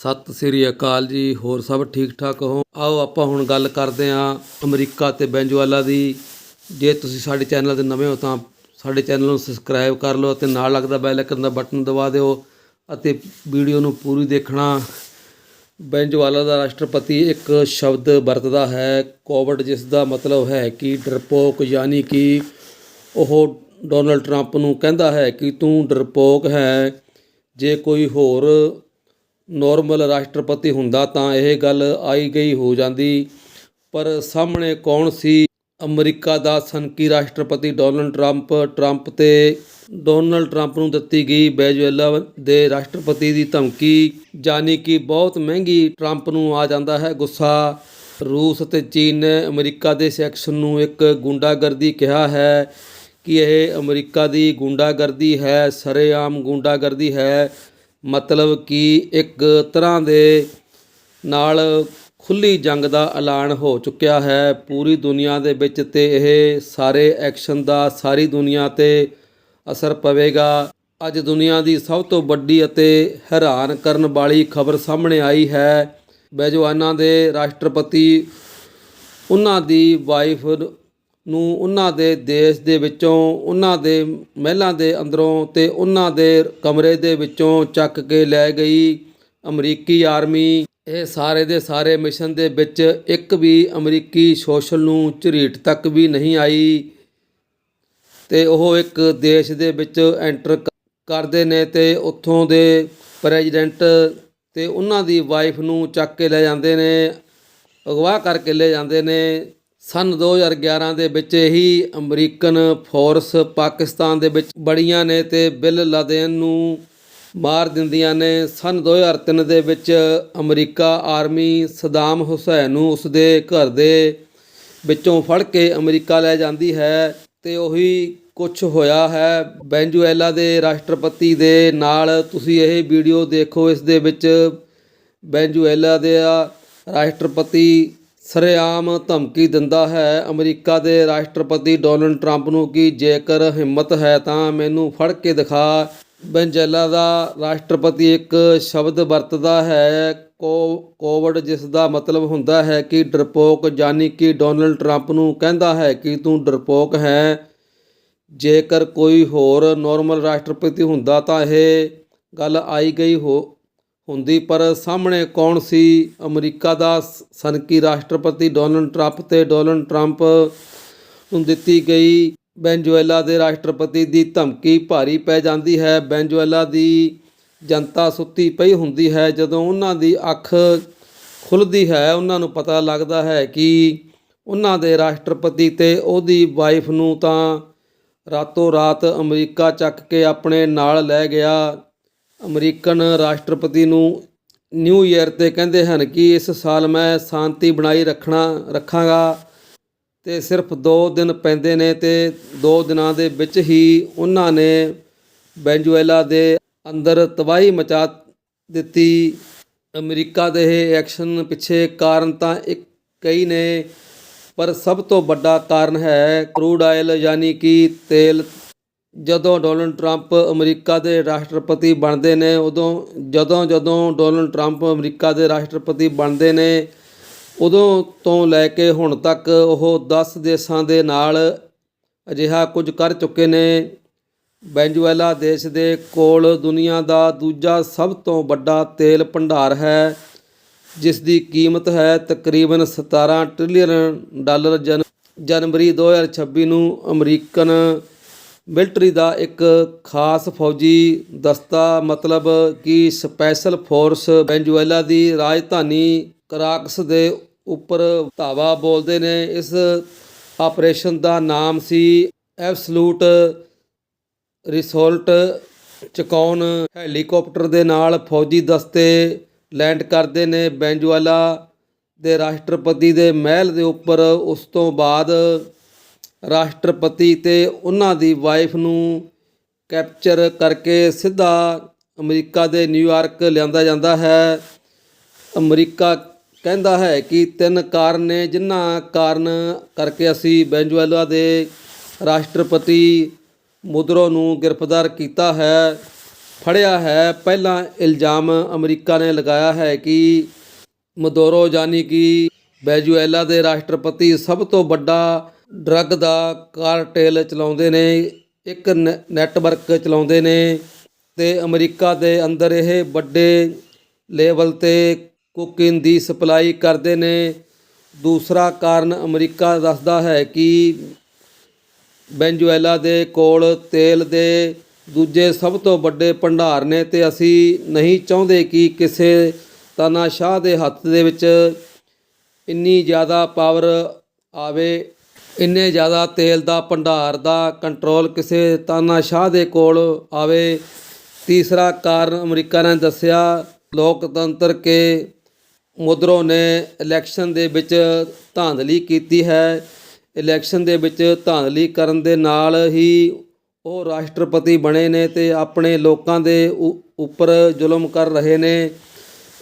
ਸਤਿ ਸ੍ਰੀ ਅਕਾਲ ਜੀ, ਹੋਰ ਸਭ ਠੀਕ ਠਾਕ ਹੋ? ਆਓ ਆਪਾਂ ਹੁਣ ਗੱਲ ਕਰਦੇ ਹਾਂ ਅਮਰੀਕਾ ਤੇ ਵੈਨਜ਼ੂਏਲਾ ਦੀ। ਜੇ ਤੁਸੀਂ ਸਾਡੇ ਚੈਨਲ ਤੇ ਨਵੇਂ ਹੋ ਤਾਂ ਸਾਡੇ ਚੈਨਲ ਨੂੰ ਸਬਸਕ੍ਰਾਈਬ ਕਰ ਲਓ ਅਤੇ ਨਾਲ ਲੱਗਦਾ ਬੈਲ ਆਈਕਨ ਦਾ ਬਟਨ ਦਬਾ ਦਿਓ ਅਤੇ ਵੀਡੀਓ ਨੂੰ ਪੂਰੀ ਦੇਖਣਾ। ਵੈਨਜ਼ੂਏਲਾ ਦਾ ਰਾਸ਼ਟਰਪਤੀ ਇੱਕ ਸ਼ਬਦ ਵਰਤਦਾ ਹੈ, ਕੋਵਿਡ, ਜਿਸ ਦਾ ਮਤਲਬ ਹੈ ਕਿ ਡਰਪੋਕ, ਯਾਨੀ ਕਿ ਉਹ ਡੋਨਲਡ ਟਰੰਪ ਨੂੰ ਕਹਿੰਦਾ ਹੈ ਕਿ ਤੂੰ ਡਰਪੋਕ ਹੈ। ਜੇ ਕੋਈ ਹੋਰ ਨੋਰਮਲ ਰਾਸ਼ਟਰਪਤੀ ਹੁੰਦਾ ਤਾਂ ਇਹ ਗੱਲ ਆਈ ਗਈ ਹੋ ਜਾਂਦੀ। ਪਰ ਸਾਹਮਣੇ ਕੌਣ ਸੀ? ਅਮਰੀਕਾ ਦਾ ਸਨਕੀ ਰਾਸ਼ਟਰਪਤੀ ਡੋਨਲਡ ਟਰੰਪ। ਟਰੰਪ ਤੇ ਡੋਨਲਡ ਟਰੰਪ ਨੂੰ ਦਿੱਤੀ ਗਈ ਵੈਨਜ਼ੂਏਲਾ ਦੇ ਰਾਸ਼ਟਰਪਤੀ ਦੀ ਧਮਕੀ ਜਾਨੀ ਕਿ ਬਹੁਤ ਮਹਿੰਗੀ ਟਰੰਪ ਨੂੰ ਆ ਜਾਂਦਾ ਹੈ ਗੁੱਸਾ। ਰੂਸ ਅਤੇ ਚੀਨ ਨੇ ਅਮਰੀਕਾ ਦੇ ਸੈਕਸ਼ਨ ਨੂੰ ਇੱਕ ਗੁੰਡਾਗਰਦੀ ਕਿਹਾ ਹੈ ਕਿ ਇਹ ਅਮਰੀਕਾ ਦੀ ਗੁੰਡਾਗਰਦੀ ਹੈ, ਸਰੇਆਮ ਗੁੰਡਾਗਰਦੀ ਹੈ। ਮਤਲਬ ਕਿ ਇੱਕ ਤਰ੍ਹਾਂ ਦੇ ਨਾਲ ਖੁੱਲੀ ਜੰਗ ਦਾ ਐਲਾਨ ਹੋ ਚੁੱਕਿਆ ਹੈ। ਪੂਰੀ ਦੁਨੀਆ ਦੇ ਵਿੱਚ ਤੇ ਇਹ ਸਾਰੇ ਐਕਸ਼ਨ ਦਾ ਸਾਰੀ ਦੁਨੀਆ ਤੇ ਅਸਰ ਪਵੇਗਾ। ਅੱਜ ਦੁਨੀਆ ਦੀ ਸਭ ਤੋਂ ਵੱਡੀ ਅਤੇ ਹੈਰਾਨ ਕਰਨ ਵਾਲੀ ਖਬਰ ਸਾਹਮਣੇ ਆਈ ਹੈ। ਬੈਜਵਾਨਾਂ ਦੇ ਰਾਸ਼ਟਰਪਤੀ, ਉਹਨਾਂ ਦੀ ਵਾਈਫ ਨੂੰ ਉਹਨਾਂ ਦੇ ਦੇਸ਼ ਦੇ ਵਿੱਚੋਂ, ਉਹਨਾਂ ਦੇ ਮਹਿਲਾਂ ਦੇ ਅੰਦਰੋਂ ਤੇ ਉਹਨਾਂ ਦੇ ਕਮਰੇ ਦੇ ਵਿੱਚੋਂ ਚੱਕ ਕੇ ਲੈ ਗਈ ਅਮਰੀਕੀ ਆਰਮੀ। ਇਹ ਸਾਰੇ ਦੇ ਸਾਰੇ ਮਿਸ਼ਨ ਦੇ ਵਿੱਚ ਇੱਕ ਵੀ ਅਮਰੀਕੀ ਸੋਸ਼ਲ ਨੂੰ ਝਰੀਟ ਤੱਕ ਵੀ ਨਹੀਂ ਆਈ। ਤੇ ਉਹ ਇੱਕ ਦੇਸ਼ ਦੇ ਵਿੱਚ ਐਂਟਰ ਕਰਦੇ ਨੇ ਤੇ ਉੱਥੋਂ ਦੇ ਪ੍ਰੈਜ਼ੀਡੈਂਟ ਤੇ ਉਹਨਾਂ ਦੀ ਵਾਈਫ ਨੂੰ ਚੱਕ ਕੇ ਲੈ ਜਾਂਦੇ ਨੇ, ਅਗਵਾ ਕਰਕੇ ਲੈ ਜਾਂਦੇ ਨੇ। ਸਨ 2011 ਦੇ ਵਿੱਚ ਹੀ ਅਮਰੀਕਨ ਫੋਰਸ ਪਾਕਿਸਤਾਨ ਦੇ ਵਿੱਚ ਬੜੀਆਂ ਨੇ ਤੇ ਬਿਲ ਲਾਦੇਨ ਨੂੰ ਮਾਰ ਦਿੰਦੀਆਂ ਨੇ। ਸਨ 2003 ਦੇ ਵਿੱਚ ਅਮਰੀਕਾ ਆਰਮੀ ਸਦਾਮ ਹੁਸੈਨ ਨੂੰ ਉਸਦੇ ਘਰ ਦੇ ਵਿੱਚੋਂ ਫੜ ਕੇ ਅਮਰੀਕਾ ਲੈ ਜਾਂਦੀ ਹੈ ਤੇ ਉਹੀ ਕੁਝ ਹੋਇਆ ਹੈ। ਵੈਨਜ਼ੂਏਲਾ ਦੇ ਰਾਸ਼ਟਰਪਤੀ ਦੇ ਨਾਲ ਤੁਸੀਂ ਇਹ ਵੀਡੀਓ ਦੇਖੋ, ਇਸ ਦੇ ਵਿੱਚ ਵੈਨਜ਼ੂਏਲਾ ਦੇ ਰਾਸ਼ਟਰਪਤੀ ਸਰੇਆਮ ਧਮਕੀ ਦਿੰਦਾ ਹੈ। ਅਮਰੀਕਾ ਦੇ ਰਾਸ਼ਟਰਪਤੀ ਡੋਨਲਡ ਟਰੰਪ ਨੂੰ ਕਿ ਜੇਕਰ ਹਿੰਮਤ ਹੈ ਤਾਂ ਮੈਨੂੰ ਫੜ ਕੇ ਦਿਖਾ। ਵੈਨਜ਼ੂਏਲਾ ਦਾ ਰਾਸ਼ਟਰਪਤੀ ਇੱਕ ਸ਼ਬਦ ਵਰਤਦਾ ਹੈ। ਕੋ, ਕੋਵਿਡ, ਜਿਸ ਦਾ ਮਤਲਬ ਹੁੰਦਾ ਹੈ ਕਿ ਡਰਪੋਕ, ਯਾਨੀ ਕਿ ਡੋਨਲਡ ਟਰੰਪ ਨੂੰ ਕਹਿੰਦਾ ਹੈ ਕਿ ਤੂੰ ਡਰਪੋਕ ਹੈ। ਜੇਕਰ ਕੋਈ ਹੋਰ ਨਾਰਮਲ ਰਾਸ਼ਟਰਪਤੀ ਹੁੰਦਾ ਤਾਂ ਇਹ ਗੱਲ ਆਈ ਗਈ ਹੋ ਹੁੰਦੀ, ਪਰ ਸਾਹਮਣੇ ਕੌਣ ਸੀ? ਅਮਰੀਕਾ ਦਾ ਸ- ਸਨਕੀ ਰਾਸ਼ਟਰਪਤੀ ਡੋਨਲਡ ਟਰੰਪ ਤੇ ਡੋਨਲਡ ਟਰੰਪ ਨੂੰ ਦਿੱਤੀ ਗਈ ਵੈਨਜ਼ੂਏਲਾ ਦੇ ਰਾਸ਼ਟਰਪਤੀ ਦੀ ਧਮਕੀ ਭਾਰੀ ਪੈ ਜਾਂਦੀ ਹੈ। ਵੈਨਜ਼ੂਏਲਾ ਦੀ ਜਨਤਾ ਸੁੱਤੀ ਪਈ ਹੁੰਦੀ ਹੈ। ਜਦੋਂ ਉਹਨਾਂ ਦੀ ਅੱਖ ਖੁੱਲਦੀ ਹੈ, ਉਹਨਾਂ ਨੂੰ ਪਤਾ ਲੱਗਦਾ ਹੈ ਕਿ ਉਹਨਾਂ ਦੇ ਰਾਸ਼ਟਰਪਤੀ ਤੇ ਉਹਦੀ ਵਾਈਫ ਨੂੰ ਤਾਂ ਰਾਤੋਂ ਰਾਤ ਅਮਰੀਕਾ ਚੱਕ ਕੇ ਆਪਣੇ ਨਾਲ ਲੈ ਗਿਆ। ਅਮਰੀਕਨ ਰਾਸ਼ਟਰਪਤੀ ਨੂੰ ਨਿਊ ਈਅਰ ਤੇ ਕਹਿੰਦੇ ਹਨ ਕਿ ਇਸ ਸਾਲ ਮੈਂ ਸ਼ਾਂਤੀ ਬਣਾਈ ਰੱਖਣਾ, ਰੱਖਾਂਗਾ। ਤੇ ਸਿਰਫ 2 ਦਿਨ ਪੈਂਦੇ ਨੇ ਤੇ 2 ਦਿਨਾਂ ਦੇ ਵਿੱਚ ਹੀ ਉਹਨਾਂ ਨੇ ਵੈਨਜ਼ੂਏਲਾ ਦੇ ਅੰਦਰ ਤਬਾਹੀ ਮਚਾ ਦਿੱਤੀ। ਅਮਰੀਕਾ ਦੇ ਇਹ ਐਕਸ਼ਨ ਪਿੱਛੇ ਕਾਰਨ ਤਾਂ ਇੱਕ ਕਈ ਨੇ, ਪਰ ਸਭ ਤੋਂ ਵੱਡਾ ਕਾਰਨ ਹੈ ਕਰੂਡ ਆਇਲ ਯਾਨੀ ਕਿ ਤੇਲ ਜਦੋਂ ਡੋਨਲਡ ਟਰੰਪ ਅਮਰੀਕਾ ਦੇ ਰਾਸ਼ਟਰਪਤੀ ਬਣਦੇ ਨੇ, ਉਦੋਂ ਜਦੋਂ ਜਦੋਂ ਡੋਨਲਡ ਟਰੰਪ ਅਮਰੀਕਾ ਦੇ ਰਾਸ਼ਟਰਪਤੀ ਬਣਦੇ ਨੇ, ਉਦੋਂ ਤੋਂ ਲੈ ਕੇ ਹੁਣ ਤੱਕ ਉਹ 10 ਦੇਸ਼ਾਂ ਦੇ ਨਾਲ ਅਜਿਹਾ ਕੁਝ ਕਰ ਚੁੱਕੇ ਨੇ। ਵੈਨਜ਼ੂਏਲਾ ਦੇਸ਼ ਦੇ ਕੋਲ ਦੁਨੀਆ ਦਾ ਦੂਜਾ ਸਭ ਤੋਂ ਵੱਡਾ ਤੇਲ ਭੰਡਾਰ ਹੈ, ਜਿਸ ਦੀ ਕੀਮਤ ਹੈ ਤਕਰੀਬਨ 17 ਟ੍ਰਿਲੀਅਨ ਡਾਲਰ ਜਨ, ਜਨਵਰੀ 2026 ਨੂੰ ਅਮਰੀਕਨ ਮਿਲਟਰੀ ਦਾ ਇੱਕ ਖਾਸ ਫੌਜੀ ਦਸਤਾ, ਮਤਲਬ ਕਿ ਸਪੈਸ਼ਲ ਫੋਰਸ ਵੈਨਜ਼ੂਏਲਾ ਦੀ ਰਾਜਧਾਨੀ ਕਰਾਕਸ ਦੇ ਉੱਪਰ ਧਾਵਾ ਬੋਲਦੇ ਨੇ। ਇਸ ਆਪਰੇਸ਼ਨ ਦਾ ਨਾਮ ਸੀ ਐਬਸਲੂਟ ਰਿਸੋਲਟ ਚੁਕਾਉਣ ਹੈਲੀਕਾਪਟਰ ਦੇ ਨਾਲ ਫੌਜੀ ਦਸਤੇ ਲੈਂਡ ਕਰਦੇ ਨੇ। ਵੈਨਜ਼ੂਏਲਾ ਦੇ ਰਾਸ਼ਟਰਪਤੀ ਦੇ ਮਹਿਲ ਦੇ ਉੱਪਰ ਉਸ ਤੋਂ ਬਾਅਦ ਰਾਸ਼ਟਰਪਤੀ ਤੇ ਉਹਨਾਂ ਦੀ ਵਾਈਫ ਨੂੰ ਕੈਪਚਰ ਕਰਕੇ ਸਿੱਧਾ ਅਮਰੀਕਾ ਦੇ ਨਿਊਯਾਰਕ ਲਿਆਂਦਾ ਜਾਂਦਾ ਹੈ। ਅਮਰੀਕਾ ਕਹਿੰਦਾ ਹੈ ਕਿ ਤਿੰਨ ਕਾਰਨ ਨੇ, ਜਿਨ੍ਹਾਂ ਕਾਰਨ ਕਰਕੇ ਅਸੀਂ ਵੈਨਜ਼ੂਏਲਾ ਦੇ ਰਾਸ਼ਟਰਪਤੀ ਮੁਦਰੋ ਨੂੰ ਗ੍ਰਿਫਤਾਰ ਕੀਤਾ ਹੈ। ਫੜਿਆ ਹੈ। ਪਹਿਲਾ ਇਲਜ਼ਾਮ ਅਮਰੀਕਾ ਨੇ ਲਗਾਇਆ ਹੈ ਕਿ ਮਦੋਰੋ ਜਾਨੀ ਕਿ ਵੈਜੂਏਲਾ ਦੇ ਰਾਸ਼ਟਰਪਤੀ ਸਭ ਤੋਂ ਵੱਡਾ ਡਰੱਗ ਦਾ ਕਾਰਟੇਲ ਚਲਾਉਂਦੇ ਨੇ, ਇੱਕ ਨੈ- ਨੈਟਵਰਕ ਚਲਾਉਂਦੇ ਨੇ ਤੇ ਅਮਰੀਕਾ ਦੇ ਅੰਦਰ ਇਹ ਵੱਡੇ ਲੈਵਲ ਤੇ ਕੋਕੀਨ ਦੀ ਸਪਲਾਈ ਕਰਦੇ ਨੇ। ਦੂਸਰਾ ਕਾਰਨ ਅਮਰੀਕਾ ਦੱਸਦਾ ਹੈ ਕਿ ਵੈਨਜ਼ੂਏਲਾ ਦੇ ਕੋਲ ਤੇਲ ਦੇ ਦੂਜੇ ਸਭ ਤੋਂ ਵੱਡੇ ਭੰਡਾਰ ਨੇ ਤੇ ਅਸੀਂ ਨਹੀਂ ਚਾਹੁੰਦੇ ਕਿ ਕਿਸੇ ਤਾਨਾਸ਼ਾਹ ਦੇ ਹੱਥ ਦੇ ਵਿੱਚ ਇੰਨੀ ਜ਼ਿਆਦਾ ਪਾਵਰ ਆਵੇ। ਇੰਨੇ ਜ਼ਿਆਦਾ ਤੇਲ ਦਾ, ਭੰਡਾਰ ਦਾ ਕੰਟਰੋਲ ਕਿਸੇ ਤਾਨਾਸ਼ਾਹ ਦੇ ਕੋਲ ਆਵੇ। ਤੀਸਰਾ ਕਾਰਨ ਅਮਰੀਕਾ ਨੇ ਦੱਸਿਆ, ਲੋਕਤੰਤਰ ਕੇ ਮੁਦਰੋਂ ਨੇ ਇਲੈਕਸ਼ਨ ਦੇ ਵਿੱਚ ਧਾਂਦਲੀ ਕੀਤੀ ਹੈ। ਇਲੈਕਸ਼ਨ ਦੇ ਵਿੱਚ ਧਾਂਦਲੀ ਕਰਨ ਦੇ ਨਾਲ ਹੀ ਉਹ ਰਾਸ਼ਟਰਪਤੀ ਬਣੇ ਨੇ ਤੇ ਆਪਣੇ ਲੋਕਾਂ ਦੇ ਉ- ਉੱਪਰ ਜ਼ੁਲਮ ਕਰ ਰਹੇ ਨੇ।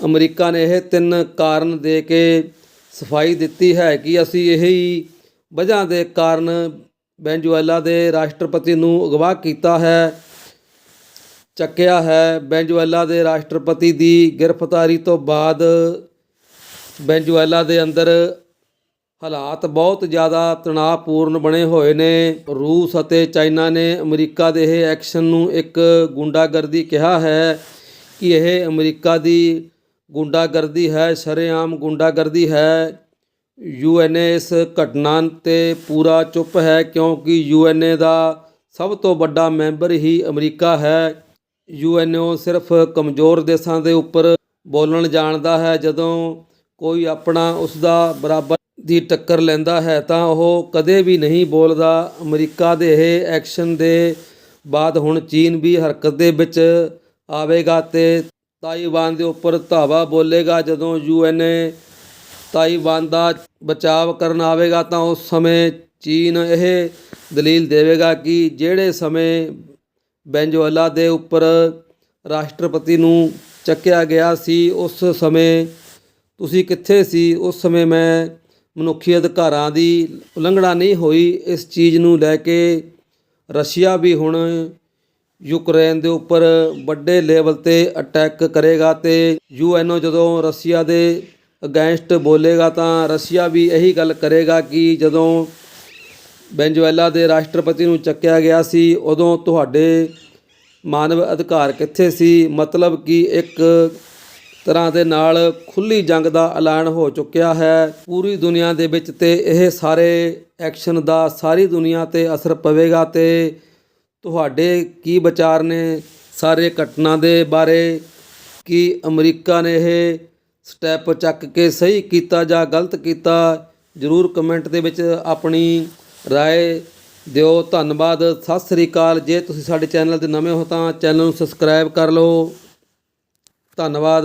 ਅਮਰੀਕਾ ਨੇ ਇਹ ਤਿੰਨ ਕਾਰਨ ਦੇ ਕੇ ਸਫ਼ਾਈ ਦਿੱਤੀ ਹੈ ਕਿ ਅਸੀਂ ਇਹ ਹੀ ਵਜ੍ਹਾ ਦੇ ਕਾਰਨ ਵੈਨਜ਼ੂਏਲਾ ਦੇ ਰਾਸ਼ਟਰਪਤੀ ਨੂੰ ਅਗਵਾ ਕੀਤਾ ਹੈ, ਚੱਕਿਆ ਹੈ। ਵੈਨਜ਼ੂਏਲਾ ਦੇ ਰਾਸ਼ਟਰਪਤੀ ਦੀ ਗ੍ਰਿਫਤਾਰੀ ਤੋਂ ਬਾਅਦ ਵੈਨਜ਼ੂਏਲਾ ਦੇ ਅੰਦਰ ਹਾਲਾਤ ਬਹੁਤ ਜ਼ਿਆਦਾ ਤਣਾਅਪੂਰਨ ਬਣੇ ਹੋਏ ਨੇ। ਰੂਸ ਅਤੇ ਚਾਈਨਾ ਨੇ ਅਮਰੀਕਾ ਦੇ ਇਹ ਐਕਸ਼ਨ ਨੂੰ ਇੱਕ ਗੁੰਡਾਗਰਦੀ ਕਿਹਾ ਹੈ ਕਿ ਇਹ ਅਮਰੀਕਾ ਦੀ ਗੁੰਡਾਗਰਦੀ ਹੈ, ਸ਼ਰੇਆਮ ਗੁੰਡਾਗਰਦੀ ਹੈ। ਯੂਐਨਏ ਇਸ ਘਟਨਾ ਤੇ ਪੂਰਾ ਚੁੱਪ ਹੈ ਕਿਉਂਕਿ ਯੂਐਨਏ ਦਾ ਸਭ ਤੋਂ ਵੱਡਾ ਮੈਂਬਰ ਹੀ ਅਮਰੀਕਾ ਹੈ। ਯੂਐਨਓ ਸਿਰਫ ਕਮਜ਼ੋਰ ਦੇਸ਼ਾਂ ਦੇ ਉੱਪਰ ਬੋਲਣ ਜਾਣਦਾ ਹੈ। ਜਦੋਂ ਕੋਈ ਆਪਣਾ ਉਸ ਦਾ ਬਰਾਬਰ ਦੀ ਟੱਕਰ ਲੈਂਦਾ ਹੈ ਤਾਂ ਉਹ ਕਦੇ ਵੀ ਨਹੀਂ ਬੋਲਦਾ। ਅਮਰੀਕਾ ਦੇ ਇਹ ਐਕਸ਼ਨ ਦੇ ਬਾਅਦ ਹੁਣ ਚੀਨ ਵੀ ਹਰਕਤ ਦੇ ਵਿੱਚ ਆਵੇਗਾ ਤੇ ਤਾਈਵਾਨ ਦੇ ਉੱਪਰ ਧਾਵਾ ਬੋਲੇਗਾ। ਜਦੋਂ ਯੂਐਨਏ ਤਾਈਵਾਨ ਦਾ ਬਚਾਵ ਕਰਨ ਆਵੇਗਾ ਤਾਂ ਉਸ ਸਮੇਂ ਚੀਨ ਇਹ ਦਲੀਲ ਦੇਵੇਗਾ ਕਿ ਜਿਹੜੇ ਸਮੇਂ ਵੈਨਜ਼ੂਏਲਾ ਦੇ ਉੱਪਰ ਰਾਸ਼ਟਰਪਤੀ ਨੂੰ ਚੱਕਿਆ ਗਿਆ ਸੀ, ਉਸ ਸਮੇਂ ਤੁਸੀਂ ਕਿੱਥੇ ਸੀ? ਉਸ ਸਮੇਂ ਮੈਂ ਮਨੁੱਖੀ ਅਧਿਕਾਰਾਂ ਦੀ ਉਲੰਘਣਾ ਨਹੀਂ ਹੋਈ। ਇਸ ਚੀਜ਼ ਨੂੰ ਲੈ ਕੇ ਰਸ਼ੀਆ ਵੀ ਹੁਣ ਯੂਕਰੇਨ ਦੇ ਉੱਪਰ ਵੱਡੇ ਲੈਵਲ ਤੇ ਅਟੈਕ ਕਰੇਗਾ ਤੇ ਯੂਐਨਓ ਜਦੋਂ ਰਸ਼ੀਆ ਦੇ ਅਗੇਂਸਟ ਬੋਲੇਗਾ ਤਾਂ ਰਸ਼ੀਆ ਵੀ ਇਹੀ ਗੱਲ ਕਰੇਗਾ ਕਿ ਜਦੋਂ ਵੈਨਜ਼ੂਏਲਾ ਦੇ ਰਾਸ਼ਟਰਪਤੀ ਨੂੰ ਚੱਕਿਆ ਗਿਆ ਸੀ, ਉਦੋਂ ਤੁਹਾਡੇ ਮਾਨਵ ਅਧਿਕਾਰ ਕਿੱਥੇ ਸੀ? ਮਤਲਬ ਕਿ ਇੱਕ ਤਰ੍ਹਾਂ ਦੇ ਨਾਲ ਖੁੱਲੀ ਜੰਗ ਦਾ ਐਲਾਨ ਹੋ ਚੁੱਕਿਆ ਹੈ। ਪੂਰੀ ਦੁਨੀਆ ਦੇ ਵਿੱਚ ਤੇ ਇਹ ਸਾਰੇ ਐਕਸ਼ਨ ਦਾ ਸਾਰੀ ਦੁਨੀਆ ਤੇ ਅਸਰ ਪਵੇਗਾ ਤੇ ਤੁਹਾਡੇ ਕੀ ਵਿਚਾਰ ਨੇ ਸਾਰੇ ਘਟਨਾ ਦੇ ਬਾਰੇ? ਕਿ ਅਮਰੀਕਾ ਨੇ ਇਹ ਸਟੈਪ ਚੱਕ ਕੇ ਸਹੀ ਕੀਤਾ ਜਾਂ ਗਲਤ ਕੀਤਾ, ਜਰੂਰ ਕਮੈਂਟ ਦੇ ਵਿੱਚ ਆਪਣੀ ਰਾਏ ਦਿਓ। ਧੰਨਵਾਦ। ਸਤਿ ਸ੍ਰੀ ਅਕਾਲ। ਜੇ ਤੁਸੀਂ ਸਾਡੇ ਚੈਨਲ ਤੇ ਨਵੇਂ ਹੋ ਤਾਂ ਚੈਨਲ ਨੂੰ ਸਬਸਕ੍ਰਾਈਬ ਕਰ ਲਓ। ਧੰਨਵਾਦ।